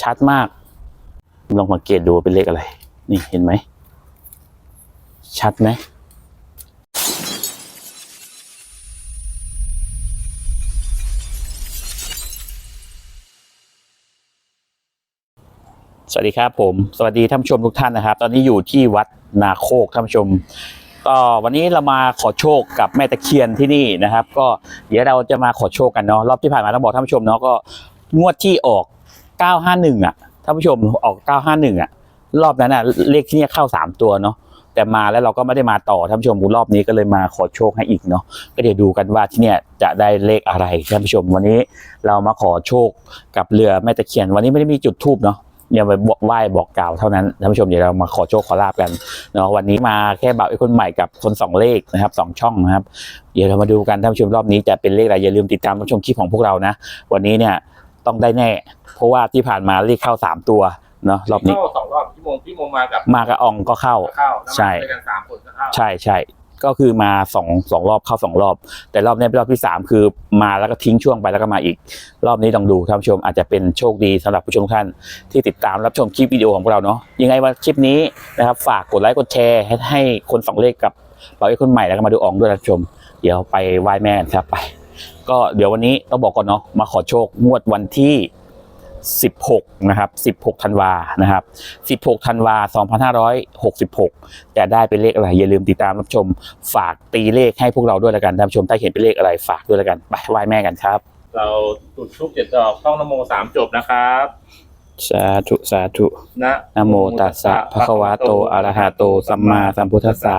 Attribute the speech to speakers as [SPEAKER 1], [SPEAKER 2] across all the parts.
[SPEAKER 1] ชัดมาก ลองสังเกตดูเป็นเลขอะไร นี่เห็นไหม ชัดไหมสวัสดีครับผมสวัสดีท่านผู้ชมทุกท่านนะครับ ตอนนี้อยู่ที่วัดนาโคกท่านผู้ชม ก็วันนี้เรามาขอโชคกับแม่ตะเคียนที่นี่นะครับ ก็เดี๋ยวเราจะมาขอโชคกันเนาะรอบที่ผ่านมาต้องบอกท่านผู้ชมเนาะก็งวดที่ออก 951อะท่านผู้ชมออก951อะ รอบนั้นอะเลขที่เนี่ยเข้า3ตัวเนาะแต่มาแล้วเราก็ไม่ได้มาต่อท่านผู้ชมรอบนี้ก็เลยมาขอโชคให้อีกเนาะก็เดี๋ยวดูกันว่าที่เนี่ยจะได้เลขอะไรท่านผู้ชมวันนี้เรามาขอโชคกับเรือแม่ตะเคียนวันนี้ไม่ได้มีจุดทูบเนาะย่าไปบอกไหว้บอกกล่าวเท่านั้นท่านผู้ชมเดี๋ยวเรามาขอโชคขอลาบกันเนาะวันนี้มาแค่บ่าวไอ้คนใหม่กับคนสองเลขนะครับสองช่องนะครับ เดี๋ยวเรามาดูกันท่านผู้ชมรอบนี้จะเป็นเลขอะไรอย่าลืมติดตามรับชมคลิปของพวกเรานะ วันนี้เนี่ย ต้องได้แน่ เพราะว่าที่ผ่านมาเลขเข้าสามตัวเนาะรอบนี้
[SPEAKER 2] เข้าสองรอบพี่โมงพี่โมงมากับ
[SPEAKER 1] มากับอองก็เข้า
[SPEAKER 2] เข้า
[SPEAKER 1] ใช่
[SPEAKER 2] ด้วยกันสามคนก็เข้า
[SPEAKER 1] ใช่ใช่ก็คือมาสองสองรอบเข้าสองรอบ แต่รอบนี้เป็นรอบที่สามคือมาแล้วก็ทิ้งช่วงไปแล้วก็มาอีก รอบนี้ต้องดูท่านผู้ชมอาจจะเป็นโชคดีสำหรับผู้ชมทุกท่านที่ติดตามรับชมคลิปวิดีโอของพวกเราเนาะยังไงว่าคลิปนี้นะครับฝากกดไลค์กดแชร์ให้ให้คนสองเลขกับเราไอ้คนใหม่แล้วก็มาดูอองด้วยนะท่านผู้ชม เดี๋ยวไปไหว้แม่กันครับไป ก็เดี๋ยววันนี้ต้องบอกก่อนเนาะมาขอโชคงวดวันที่ 16 นะครับ 16ธันวานะครับ 16ธันวา2566 จะได้เป็นเลขอะไร อย่าลืมติดตามรับชม ฝากตีเลขให้พวกเราด้วยละกันท่านผู้ชมถ้าเห็นเป็นเลขอะไรฝากด้วยละกัน ไปไหว้แม่กันครับ
[SPEAKER 2] เราจุดทูบเจ็ดดอกต้องนโมสามจบนะครับ
[SPEAKER 1] สาธุสาธุ
[SPEAKER 2] นะ
[SPEAKER 1] นะโมตัสสะภะคะวะโตอะระหะโต สัมมาสัมพุทธัสสะ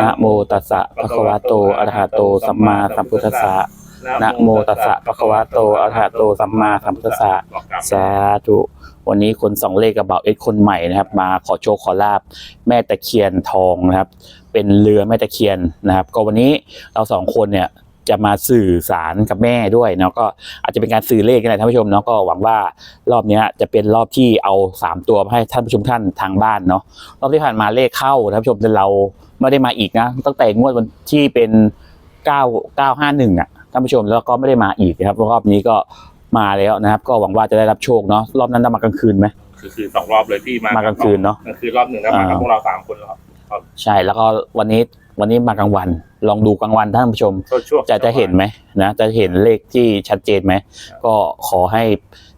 [SPEAKER 1] นะโมตัสสะภะคะวะโตอะระหะโต สัมมาสัมพุทธัสสะ นะโมตัสสะภะคะวะโตอะระหะโตสัมมาสัมพุทธัสสะสาธุวันนี้คนสองเลขกับเบาเอ็กซ์คนใหม่นะครับ มาขอโชคขอลาบแม่ตะเคียนทองนะครับ เป็นเรือแม่ตะเคียนนะครับ ก็วันนี้เราสองคนเนี่ยจะมาสื่อสารกับแม่ด้วยเนาะก็อาจจะเป็นการสื่อเลขกันแหละท่านผู้ชมเนาะก็หวังว่ารอบนี้จะเป็นรอบที่เอาสามตัวมาให้ท่านผู้ชมท่านทางบ้านเนาะรอบที่ผ่านมาเลขเข้าท่านผู้ชมแต่เราไม่ได้มาอีกนะตั้งแต่งวดวันที่เป็นเก้าเก้าห้าหนึ่งอะ ท่านผู้ชมแล้วก็ไม่ได้มาอีกนะครับรอบนี้ก็มาแล้วนะครับ ก็หวังว่าจะได้รับโชคเนาะรอบนั้นได้มากลางคืนไหม
[SPEAKER 2] คือคือสองรอบเลยที่มามา
[SPEAKER 1] กลางคืนเนอะ
[SPEAKER 2] กลางคืนรอบหนึ่งแล้วมากับ
[SPEAKER 1] อ่า
[SPEAKER 2] พวกเราสามคนแล้ว
[SPEAKER 1] ใช่แล้วก็วันนี้วันนี้มากลางวัน ลองดูกลางวันท่านผู้ชม
[SPEAKER 2] ช่วงช่วง
[SPEAKER 1] จะจะเห็นไหมนะจะเห็นเลขที่ชัดเจนไหมก็ขอให้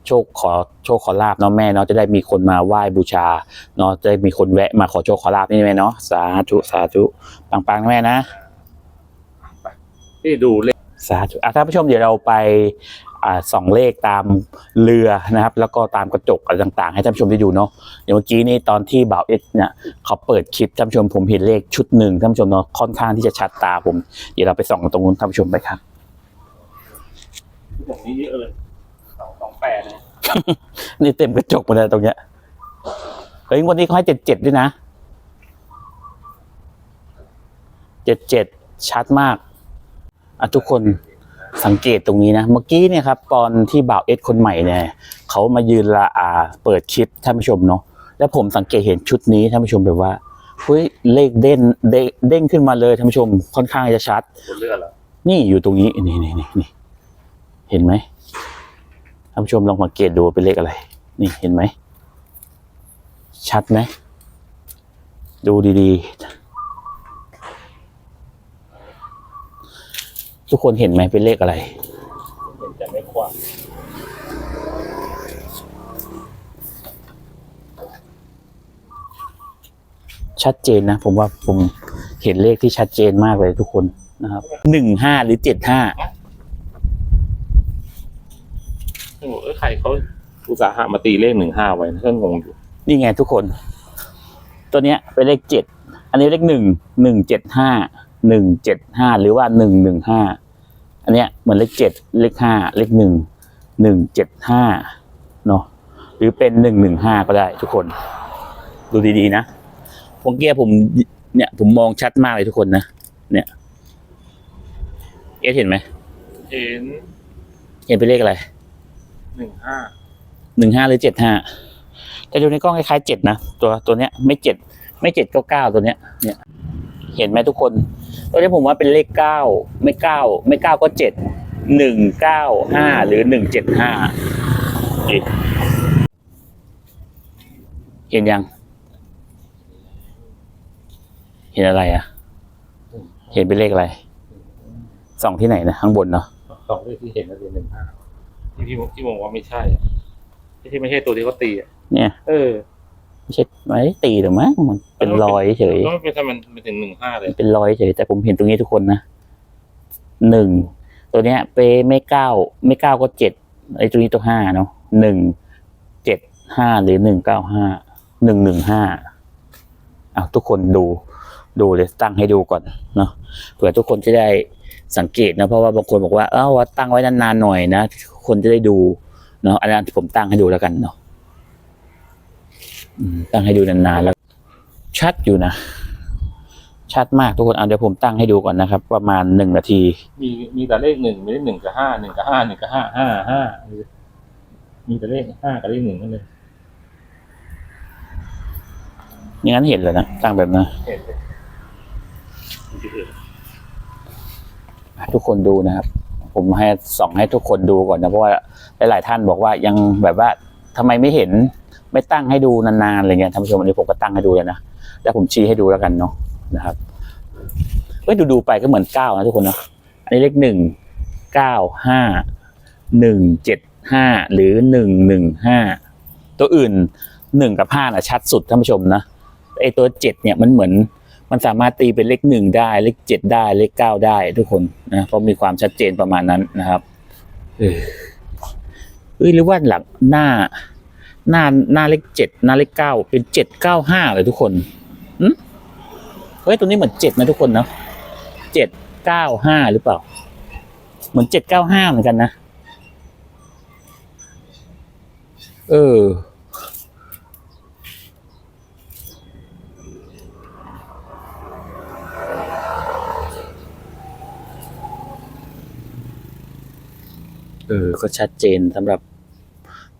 [SPEAKER 1] โชคขอโชคขอลาบเนาะแม่เนาะจะได้มีคนมาไหว้บูชาเนาะจะได้มีคนแวะมาขอโชคขอลาบนี่แม่เนาะสาธุสาธุปังๆนะแม่นะ
[SPEAKER 2] ที่ดูเลข
[SPEAKER 1] สาธุอะท่านผู้ชมเดี๋ยวเราไปอ่าส่องเลขตามเรือนะครับ แล้วก็ตามกระจกอะไรต่างๆ ให้ท่านผู้ชมได้ดูเนาะอย่างเมื่อกี้นี่ตอนที่บ่าวเอ็กซ์เนี่ยเขาเปิดคลิปท่านผู้ชมผมเห็นเลขชุดหนึ่งท่านผู้ชมเนาะค่อนข้างที่จะชัดตาผม เดี๋ยวเราไปส่องตรงนู้นท่านผู้ชมไปครับ
[SPEAKER 2] อย่างนี้เยอะเลยสองสองแปดเลย
[SPEAKER 1] นี่เต็มกระจกหมดเลยตรงเนี้ยเฮ้ยวันนี้เขาให้เจ็ดเจ็ดด้วยนะเจ็ดเจ็ดชัดมาก อะทุกคนสังเกตตรงนี้นะ เมื่อกี้เนี่ยครับตอนที่บ่าวเอสคนใหม่เนี่ยเขามายืนละอาเปิดคลิปท่านผู้ชมเนาะแล้วผมสังเกตเห็นชุดนี้ท่านผู้ชมแบบว่าเฮ้ยเลขเด้นเด้งเด้งขึ้นมาเลยท่านผู้ชมค่อนข้างจะชัด
[SPEAKER 2] บนเรือเหรอ
[SPEAKER 1] นี่อยู่ตรงนี้นี่นี่นี่นี่เห็นไหมท่านผู้ชมลองสังเกตดูว่าเป็นเลขอะไร นี่เห็นไหม ชัดไหมดูดีๆ ทุกคนเห็นไหมเป็นเลขอะไร
[SPEAKER 2] เห็นจะไม่คว้า
[SPEAKER 1] ชัดเจนนะ ผมว่าผมเห็นเลขที่ชัดเจนมากเลยทุกคนนะครับหนึ่งห้าหรือเจ็ดห้า
[SPEAKER 2] โอ้โหเอ้ยใครเขาอุตสาหะมาตีเลขหนึ่งห้าไว้นะก็งงอยู่
[SPEAKER 1] นี่ไงทุกคน ตัวเนี้ยเป็นเลขเจ็ดอันนี้เลขหนึ่งหนึ่งเจ็ดห้าหนึ่งเจ็ดห้าหรือว่าหนึ่งหนึ่งห้า อันเนี้ยเหมือนเลขเจ็ดเลขห้าเลขหนึ่งหนึ่งเจ็ดห้าเนาะหรือเป็นหนึ่งหนึ่งห้าก็ได้ทุกคน ดูดีๆนะผมเกียผมเนี่ยผมมองชัดมากเลยทุกคนนะเนี่ยเอะเห็นไหม
[SPEAKER 2] เห็น
[SPEAKER 1] เห็นเป็นเลขอะไร
[SPEAKER 2] หนึ่งห้า
[SPEAKER 1] หนึ่งห้าหรือเจ็ดห้าแต่ดูในกล้องคล้ายๆเจ็ดนะตัวตัวเนี้ยไม่เจ็ดไม่เจ็ดก็เก้าตัวเนี้ยเนี่ย เห็นไหมทุกคน ตัวนี้ผมว่าเป็นเลขเก้าไม่เก้าไม่เก้าก็เจ็ดหนึ่งเก้าห้าหรือหนึ่งเจ็ดห้าเห็นยัง เห็นอะไรอะ เห็นเป็นเลขอะไรส่องที่ไหนนะข้างบนเนาะ
[SPEAKER 2] สองเลขที่เห็นก็คือหนึ่งห้าที่พี่ที่มองว่าไม่ใช่อะที่ไม่ใช่ตัวที่เขาตีอะ
[SPEAKER 1] เนี่ย
[SPEAKER 2] เออ
[SPEAKER 1] ไม่ใช่ไม่ได้ตีหรือมั้งมันเป็นรอยเฉย
[SPEAKER 2] แล้วมันเป็นทำไมมันเป็นถึงหนึ่งห้าเลย
[SPEAKER 1] เป็นรอยเฉยแต่ผมเห็นตรงนี้ทุกคนนะหนึ่งตัวเนี้ยเปไม่เก้าไม่เก้าก็เจ็ดไอ้ตัวนี้ตัวห้าเนาะหนึ่งเจ็ดห้าหรือหนึ่งเก้าห้าหนึ่งหนึ่งห้าอ้าวทุกคนดูดูเลยตั้งให้ดูก่อนเนาะเผื่อทุกคนจะได้สังเกตนะเพราะว่าบางคนบอกว่าเอ้าว่าตั้งไว้นานๆหน่อยนะ คนจะได้ดูเนาะอันนั้นผมตั้งให้ดูแล้วกันเนาะอืม ตั้งให้ดูนานๆแล้ว ชัดอยู่นะ ชัดมากทุกคนเอาเดี๋ยวผมตั้งให้ดูก่อนนะครับ ประมาณหนึ่งนาที
[SPEAKER 2] มีมีแต่เลขหนึ่งมีเลขหนึ่งกับห้าหนึ่งกับห้าหนึ่งกับห้าห้าห้ามีแต่เลขห้ากับเลขหนึ่งนั่นเลย
[SPEAKER 1] อย่างนั้นเห็นเลยนะตั้งแบบนั้น
[SPEAKER 2] เห็นเลยมีที่อื่น
[SPEAKER 1] ทุกคนดูนะครับ ผมให้ส่องให้ทุกคนดูก่อนนะเพราะว่าหลาย ๆ ท่านบอกว่ายังแบบว่าทำไมไม่เห็น ไม่ตั้งให้ดูนานๆอะไรเงี้ยท่านผู้ชมอันนี้ผมก็ตั้งให้ดูเลยนะแล้วผมชี้ให้ดูแล้วกันเนาะนะครับเฮ้ยดูๆไปก็เหมือนเก้านะทุกคนเนาะอันนี้เลขหนึ่งเก้าห้าหนึ่งเจ็ดห้าหรือหนึ่งหนึ่งห้าตัวอื่นหนึ่งกับห้าน่ะชัดสุดท่านผู้ชมนะไอตัวเจ็ดเนี่ยมันเหมือนมันสามารถตีเป็นเลขหนึ่งได้เลขเจ็ดได้เลขเก้าได้ทุกคนนะเพราะมีความชัดเจนประมาณนั้นนะครับเออเอ้ยหรือว่าหลังหน้า หน้าหน้าเลขเจ็ดหน้าเลขเก้าเป็นเจ็ดเก้าห้าเลยทุกคนหึเฮ้ยตัวนี้เหมือนเจ็ดนะทุกคนเนาะเจ็ดเก้าห้าหรือเปล่า เหมือนเจ็ดเก้าห้าเหมือนกันนะ เออ เออ ก็ชัดเจนสำหรับ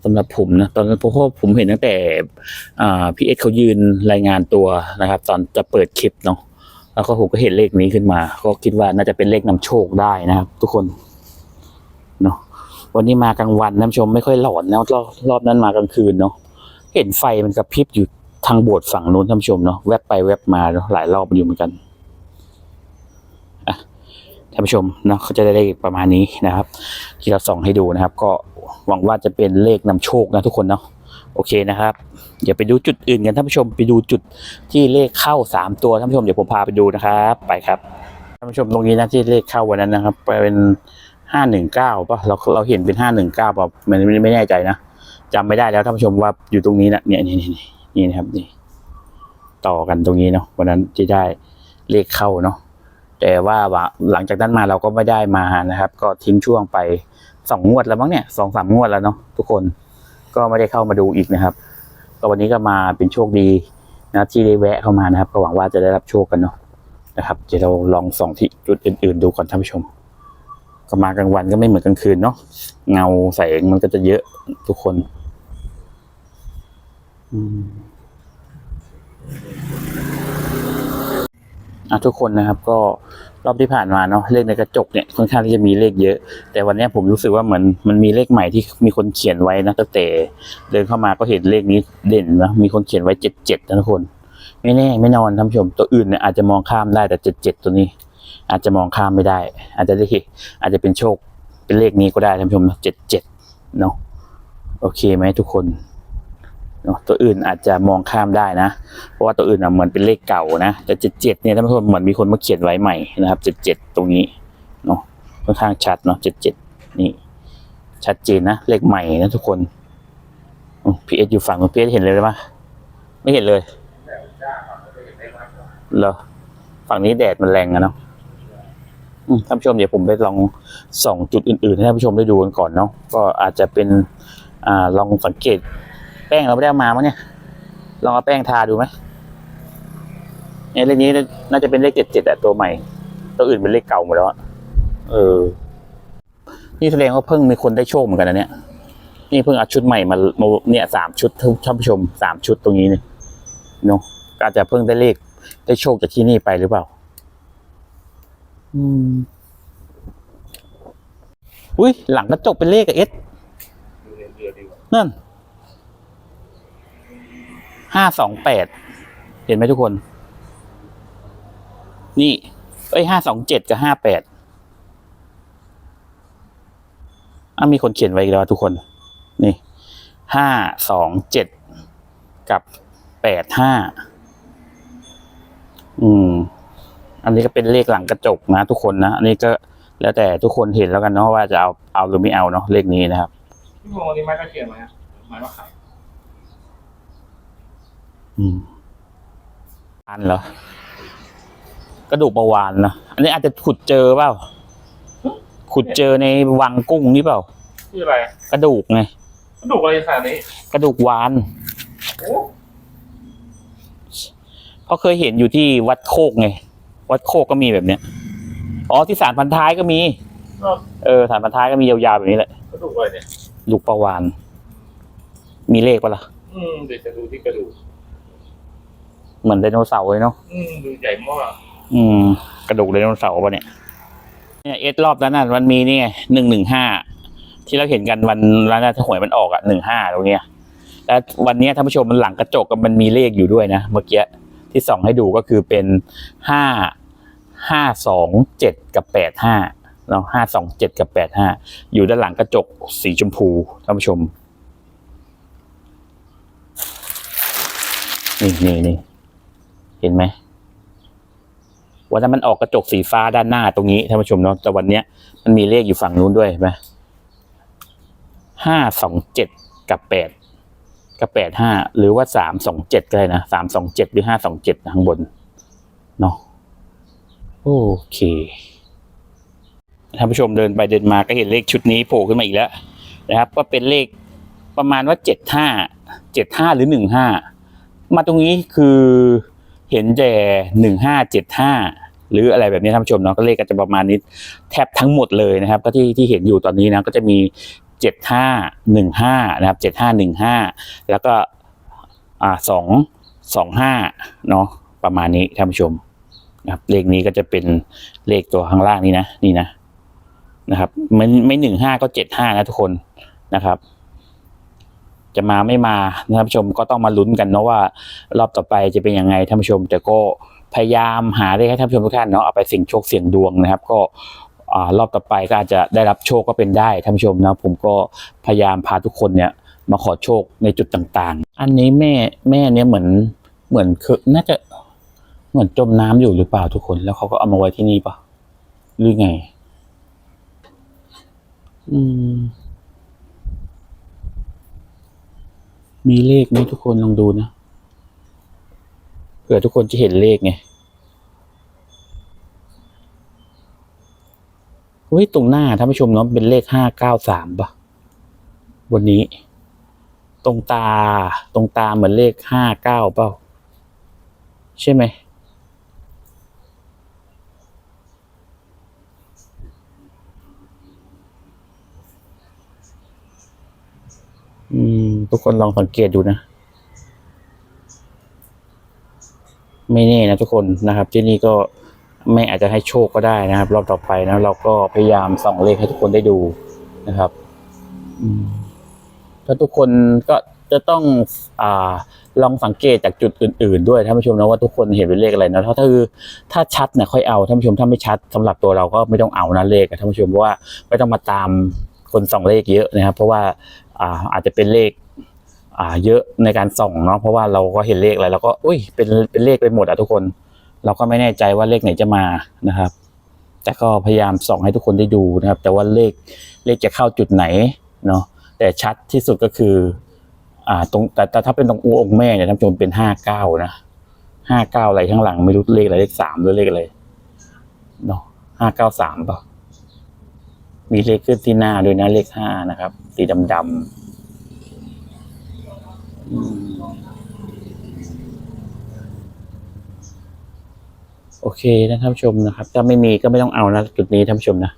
[SPEAKER 1] สำหรับผมนะตอนนั้นเพราะผมเห็นตั้งแต่พี่เอ็กเขายืนรายงานตัวนะครับ ตอนจะเปิดคลิปเนาะแล้วก็ผมก็เห็นเลขนี้ขึ้นมา ก็คิดว่าน่าจะเป็นเลขนำโชคได้นะครับ ทุกคนเนาะวันนี้มากลางวันนะท่านผู้ชมไม่ค่อยหลอนนะรอบรอบนั้นมากลางคืนเนาะเห็นไฟมันกระพริบอยู่ทางโบสถ์ฝั่งนู้นท่านผู้ชมเนาะแวบไปแวบมาหลายรอบอยู่เหมือนกัน ท่านผู้ชมนะเขาจะได้เลขประมาณนี้นะครับ ที่เราส่องให้ดูนะครับ ก็หวังว่าจะเป็นเลขนำโชคนะทุกคนเนาะโอเคนะครับเดี๋ยวไปดูจุดอื่นกันท่านผู้ชมไปดูจุดที่เลขเข้าสามตัวท่านผู้ชมเดี๋ยวผมพาไปดูนะครับไปครับท่านผู้ชมตรงนี้นะที่เลขเข้าวันนั้นนะครับ เป็นห้าหนึ่งเก้าป่ะเราเราเห็นเป็นห้าหนึ่งเก้าป่ะมันไม่ไม่แน่ใจนะจำไม่ได้แล้วท่านผู้ชมว่าอยู่ตรงนี้นะเนี่ยนี่นี่นี่นะครับนี่ ต่อกันตรงนี้เนาะวันนั้นที่ได้เลขเข้าเนาะ แต่ว่าหลังจากนั้นมาเราก็ไม่ได้มานะครับ ก็ทิ้งช่วงไปสองงวดแล้วมั้งเนี่ยสองสามงวดแล้วเนาะทุกคนก็ไม่ได้เข้ามาดูอีกนะครับ ก็วันนี้ก็มาเป็นโชคดีนะที่ได้แวะเข้ามานะครับ ก็หวังว่าจะได้รับโชคกันเนาะนะครับเดี๋ยวเราลองส่องที่จุดอื่น ๆ ดูก่อนท่านผู้ชม ก็มากลางวันก็ไม่เหมือนกลางคืนเนาะเงาแสงมันก็จะเยอะทุกคนอืม อะทุกคนนะครับก็รอบที่ผ่านมาเนาะเลขในกระจกเนี่ยค่อนข้างที่จะมีเลขเยอะ แต่วันนี้ผมรู้สึกว่าเหมือนมันมีเลขใหม่ที่มีคนเขียนไว้นะตั้งแต่เดินเข้ามาก็เห็นเลขนี้เด่นนะมีคนเขียนไว้เจ็ดเจ็ดนะทุกคน ไม่แน่ไม่นอนท่านผู้ชมตัวอื่นเนี่ยอาจจะมองข้ามได้แต่เจ็ดเจ็ดตัวนี้ อาจจะมองข้ามไม่ได้ อาจจะได้เห็นอาจจะเป็นโชคเป็นเลขนี้ก็ได้ท่านผู้ชมเจ็ดเจ็ดเนาะโอเคไหมทุกคน เนาะตัวอื่นอาจจะมองข้ามได้นะ เพราะว่าตัวอื่นอะเหมือนเป็นเลขเก่านะแต่เจ็ดเจ็ดเนี่ยท่านผู้ชมเหมือนมีคนมาเขียนไว้ใหม่นะครับเจ็ดเจ็ดตรงนี้เนาะค่อนข้างชัดเนาะเจ็ดเจ็ดนี่ ชัดเจนนะเลขใหม่นะทุกคนพีเอสอยู่ฝั่งพีเอสเห็นเลยไหมไม่เห็นเลยเหรอฝั่งนี้แดดมันแรงอะเนาะท่านผู้ชมเดี๋ยวผมไปลองส่องจุดอื่นๆให้ท่านผู้ชมได้ดูกันก่อนเนาะก็อาจจะเป็นอ่าลองสังเกต ป้งเราไม่ได้เอามามั้งเนี่ยลองเอาแป้งทาดูไหมเนี่ยเลขนี้น่าจะเป็นเลขเจ็ดเจ็ดอะตัวใหม่ ตัวอื่นเป็นเลขเก่าหมดแล้วเออ นี่แสดงว่าเพิ่งมีคนได้โชคเหมือนกันนะเนี่ยนี่เพิ่งเอาชุดใหม่มามาเนี่ยสามชุดท่านผู้ชมสามชุดตรงนี้เนี่ยเนาะอาจจะเพิ่งได้เลขได้โชคจากที่นี่ไปหรือเปล่า อืมอุ้ยหลังกระจกเป็นเลขเอส
[SPEAKER 2] เรือดีกว่า
[SPEAKER 1] นั่น ห้าสองแปดเห็นไหมทุกคน นี่เอ้ยห้าสองเจ็ดกับห้าแปดอะมีคนเขียนไว้อีกแล้วทุกคน นี่ห้าสองเจ็ดกับแปดห้าอืม อันนี้ก็เป็นเลขหลังกระจกนะ ทุกคนนะอันนี้ก็แล้วแต่ทุกคนเห็นแล้วกันเนาะว่าจะเอาเอาหรือไม่เอาเนาะเลขนี้นะครับ
[SPEAKER 2] พี่พงศ์วันนี้ไม้ตะเคียนไหมฮะไม้มะขาม
[SPEAKER 1] อืม อันเหรอกระดูกประวานนะอันนี้อาจจะขุดเจอเปล่า ขุดเจอในวังกุ้งนี่เปล่า
[SPEAKER 2] ชื่ออะไร
[SPEAKER 1] กระดูกไง
[SPEAKER 2] กระดูกอะไรขนาดนี้
[SPEAKER 1] กระดูกวาน
[SPEAKER 2] โอ้
[SPEAKER 1] เพราะเคยเห็นอยู่ที่วัดโคกไง วัดโคกก็มีแบบเนี้ย อ๋อที่สารพันท้ายก็มี
[SPEAKER 2] ก็
[SPEAKER 1] เออสารพันท้ายก็มียาวๆแบบนี้แหละ
[SPEAKER 2] กระดูกอะไรเนี่ย
[SPEAKER 1] ลูกประวาน มีเลขปะล่ะ
[SPEAKER 2] อืมเดี๋ยวจะดูที่กระดูก
[SPEAKER 1] เหมือนไดโนเสาร์เลยเนาะ
[SPEAKER 2] อืมดูใหญ่มาก
[SPEAKER 1] อืม กระดูกไดโนเสาร์ปะเนี่ยเนี่ยเอสรอบนั้นน่ะมันมีนี่ไงหนึ่งหนึ่งห้าที่เราเห็นกันวันร้านนั้นที่หวยมันออกอะหนึ่งห้าตรงเนี้ยแล้ววันเนี้ยท่านผู้ชมมันหลังกระจกอะมันมีเลขอยู่ด้วยนะเมื่อกี้ที่ส่องให้ดูก็คือเป็นห้าห้าสองเจ็ดกับแปดห้าเนาะห้าสองเจ็ดกับแปดห้าอยู่ด้านหลังกระจกสีชมพูท่านผู้ชม นี่นี่นี่ เห็นไหมวันนั้นมันออกกระจกสีฟ้าด้านหน้าตรงนี้ท่านผู้ชมเนาะแต่วันเนี้ยมันมีเลขอยู่ฝั่งนู้นด้วยเห็นไหมห้าสองเจ็ดกับแปดกับแปดห้าหรือว่าสามสองเจ็ดก็ได้นะสามสองเจ็ดหรือห้าสองเจ็ดข้างบนเนาะโอเคท่านผู้ชมเดินไปเดินมาก็เห็นเลขชุดนี้โผล่ขึ้นมาอีกแล้วนะครับ ก็เป็นเลขประมาณว่าเจ็ดห้าเจ็ดห้าหรือหนึ่งห้ามาตรงนี้คือ เห็นแต่หนึ่งห้าเจ็ดห้าหรืออะไรแบบนี้ท่านผู้ชมเนาะก็เลขก็จะประมาณนี้แทบทั้งหมดเลยนะครับ ก็ที่ที่เห็นอยู่ตอนนี้นะก็จะมีเจ็ดห้าหนึ่งห้านะครับเจ็ดห้าหนึ่งห้าแล้วก็อ่าสองสองห้าเนาะประมาณนี้ท่านผู้ชมนะครับเลขนี้ก็จะเป็นเลขตัวข้างล่างนี้นะนี่นะนะครับไม่ไม่หนึ่งห้าก็เจ็ดห้านะทุกคนนะครับ จะมาไม่มาท่านผู้ชมก็ต้องมาลุ้นกันเนาะว่ารอบต่อไปจะเป็นยังไงท่านผู้ชม แต่ก็พยายามหาเลขให้ท่านผู้ชมทุกท่านเนาะเอาไปเสี่ยงโชคเสี่ยงดวงนะครับ ก็อรอบต่อไปก็อาจจะได้รับโชคก็เป็นได้ท่านผู้ชมนะผมก็พยายามพาทุกคนเนี่ยมาขอโชคในจุดต่างๆ อันนี้แม่แม่เนี่ยเหมือนเหมือนคือน่าจะเหมือนจมน้ำอยู่หรือเปล่าทุกคน แล้วเขาก็เอามาไว้ที่นี่ปะหรือไง อืม มีเลขไหมทุกคนลองดูนะเผื่อทุกคนจะเห็นเลขไงเฮ้ยตรงหน้าท่านผู้ชมเนาะเป็นเลขห้าเก้าสามป่ะวันนี้ ตรงตา ตรงตาเหมือนเลขห้าเก้าเปล่า ใช่ไหม อืม ทุกคนลองสังเกตดูนะ ไม่แน่นะทุกคนนะครับ ที่นี่ก็ไม่อาจจะให้โชคก็ได้นะครับ รอบต่อไปนะเราก็พยายามส่องเลขให้ทุกคนได้ดูนะครับถ้าทุกคนก็จะต้องอ่าลองสังเกตจากจุดอื่น ๆ ด้วยท่านผู้ชมนะว่าทุกคนเห็นเป็นเลขอะไรนะถ้าถ้าคือถ้าชัดเนี่ยค่อยเอาท่านผู้ชมถ้าไม่ชัดสำหรับตัวเราก็ไม่ต้องเอานะเลขท่านผู้ชมเพราะว่าไม่ต้องมาตามคนส่องเลขเยอะนะครับ เพราะว่า อ่าอาจจะเป็นเลขอ่าเยอะในการส่องเนาะเพราะว่าเราก็เห็นเลขอะไรเราก็อุ้ยเป็นเป็นเลขไปหมดอะทุกคน เราก็ไม่แน่ใจว่าเลขไหนจะมานะครับ แต่ก็พยายามส่องให้ทุกคนได้ดูนะครับ แต่ว่าเลขเลขจะเข้าจุดไหนเนาะแต่ชัดที่สุดก็คืออ่าตรงแต่แต่ถ้าเป็นตรงอูองค์แม่เนี่ยท่านผู้ชมเป็นห้าเก้านะห้าเก้าอะไรข้างหลังไม่รู้เลขอะไรเลขสามหรือเลขอะไรเนาะห้าเก้าสามป่ะ มีเลขขึ้นที่หน้าด้วยนะเลขห้านะครับ สีดำดำโอเคนะท่านผู้ชมนะครับ ถ้าไม่มีก็ไม่ต้องเอานะจุดนี้ท่านผู้ชมนะ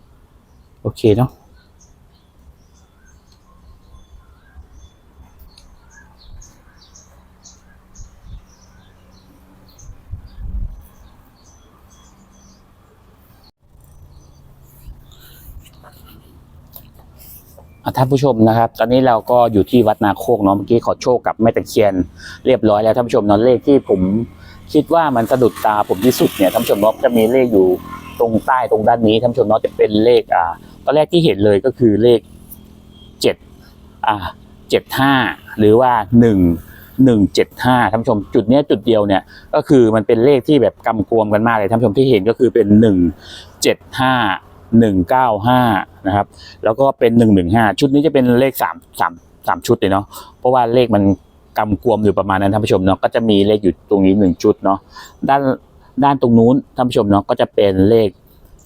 [SPEAKER 1] โอเคเนาะ ท่านผู้ชมนะครับ ตอนนี้เราก็อยู่ที่วัดนาโคกเนาะเมื่อกี้ขอโชคกับแม่ตะเคียนเรียบร้อยแล้วท่านผู้ชมเนาะเลขที่ผมคิดว่ามันสะดุดตาผมที่สุดเนี่ยท่านผู้ชมเนาะจะมีเลขอยู่ตรงใต้ตรงด้านนี้ท่านผู้ชมเนาะจะเป็นเลขอ่าตอนแรกที่เห็นเลยก็คือเลขเจ็ดอ่าเจ็ดห้าหรือว่าหนึ่งหนึ่งเจ็ดห้าท่านผู้ชมจุดเนี้ยจุดเดียวเนี่ยก็คือมันเป็นเลขที่แบบกำกวมกันมากเลยท่านผู้ชมที่เห็นก็คือเป็นหนึ่งเจ็ดห้า หนึ่งเก้าห้านะครับ แล้วก็เป็นหนึ่งหนึ่งห้าชุดนี้จะเป็นเลขสามสามสามชุดเลยเนาะ เพราะว่าเลขมันกำกวมอยู่ประมาณนั้นท่านผู้ชมเนาะ ก็จะมีเลขอยู่ตรงนี้หนึ่งชุดเนาะ ด้านด้านตรงนู้นท่านผู้ชมเนาะ ก็จะเป็นเลข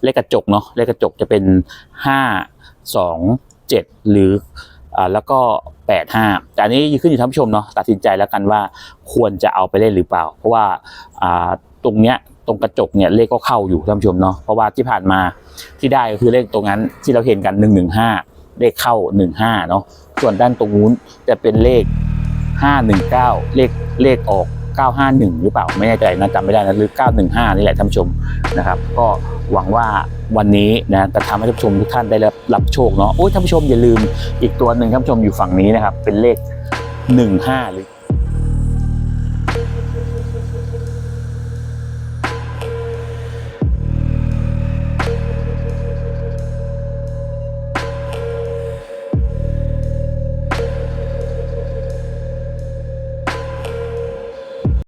[SPEAKER 1] เลขกระจกเนาะ เลขกระจกจะเป็นห้าสองเจ็ดหรืออ่าแล้วก็แปดห้าแต่อันนี้ขึ้นอยู่ท่านผู้ชมเนาะ ตัดสินใจแล้วกันว่าควรจะเอาไปเล่นหรือเปล่า เพราะว่าอ่าตรงเนี้ย ตรงกระจกเนี่ยเลขก็เข้าอยู่ท่านผู้ชมเนาะเพราะว่าที่ผ่านมาที่ได้ก็คือเลขตรงนั้นที่เราเห็นกันหนึ่งหนึ่งห้าเลขเข้าหนึ่งห้าเนาะส่วนด้านตรงนู้นจะเป็นเลขห้าหนึ่งเก้าเลขเลขออกเก้าห้าหนึ่งหรือเปล่าไม่แน่ใจนะจำไม่ได้นะหรือเก้าหนึ่งห้านี่แหละท่านผู้ชมนะครับ ก็หวังว่าวันนี้นะจะทำให้ท่านผู้ชมทุกท่านได้รับรับโชคเนาะโอ้ยท่านผู้ชมอย่าลืมอีกตัวหนึ่งท่านผู้ชมอยู่ฝั่งนี้นะครับเป็นเลขหนึ่งห้าหรือ